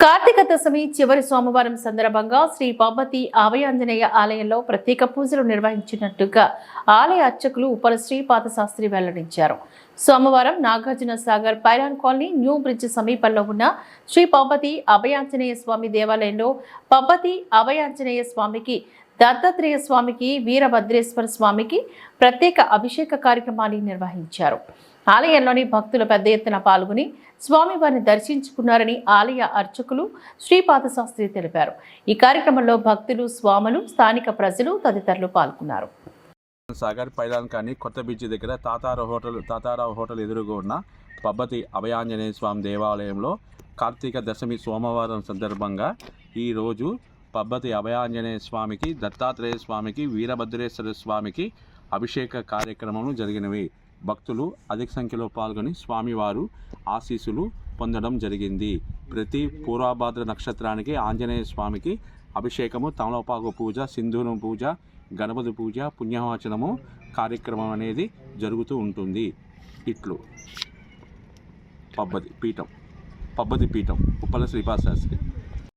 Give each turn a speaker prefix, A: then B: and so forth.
A: కార్తీక దశమి చివరి సోమవారం సందర్భంగా శ్రీ పార్వతి ఆవయాంజనేయ ఆలయంలో ప్రత్యేక పూజలు నిర్వహించినట్టుగా ఆలయ అర్చకులు ఉపల శ్రీపాద శాస్త్రి వెల్లడించారు. సోమవారం Nagarjuna Sagar pylon colony new bridge సమీపంలో ఉన్న శ్రీ పార్వతి అభయాంజనేయ స్వామి దేవాలయంలో పార్వతి అభయాంజనేయ స్వామికి దత్తాత్రేయ స్వామికి వీరభద్రేశ్వర స్వామికి ప్రత్యేక అభిషేక కార్యక్రమాన్ని నిర్వహించారు. ఆలయంలోని భక్తులు పెద్ద ఎత్తున పాల్గొని స్వామివారిని దర్శించుకున్నారని ఆలయ అర్చకులు శ్రీపాద శాస్త్రి తెలిపారు. ఈ కార్యక్రమంలో భక్తులు స్వాములు స్థానిక ప్రజలు తదితరులు పాల్గొన్నారు.
B: సాగర్ పైలాన్ కానీ కొత్త బీచ్ దగ్గర తాతారావు హోటల్ తాతారావు హోటల్ ఎదురుగా ఉన్న పబ్బతి అభయాంజనేయ స్వామి దేవాలయంలో కార్తీక దశమి సోమవారం సందర్భంగా ఈరోజు పబ్బతి అభయాంజనేయ స్వామికి దత్తాత్రేయ స్వామికి వీరభద్రేశ్వర స్వామికి అభిషేక కార్యక్రమం జరిగినవి. భక్తులు అధిక సంఖ్యలో పాల్గొని స్వామివారు ఆశీస్సులు పొందడం జరిగింది. ప్రతి పూర్వభాద్ర నక్షత్రానికి ఆంజనేయ స్వామికి అభిషేకము తమలపాకు పూజ సింధూరం పూజ గణపతి పూజ పుణ్యవాచనము కార్యక్రమం అనేది జరుగుతూ ఉంటుంది. ఇట్లు. పబ్బది పీఠం. పబ్బతి పీఠం. ఉప్పల శ్రీపాద శాస్త్రి.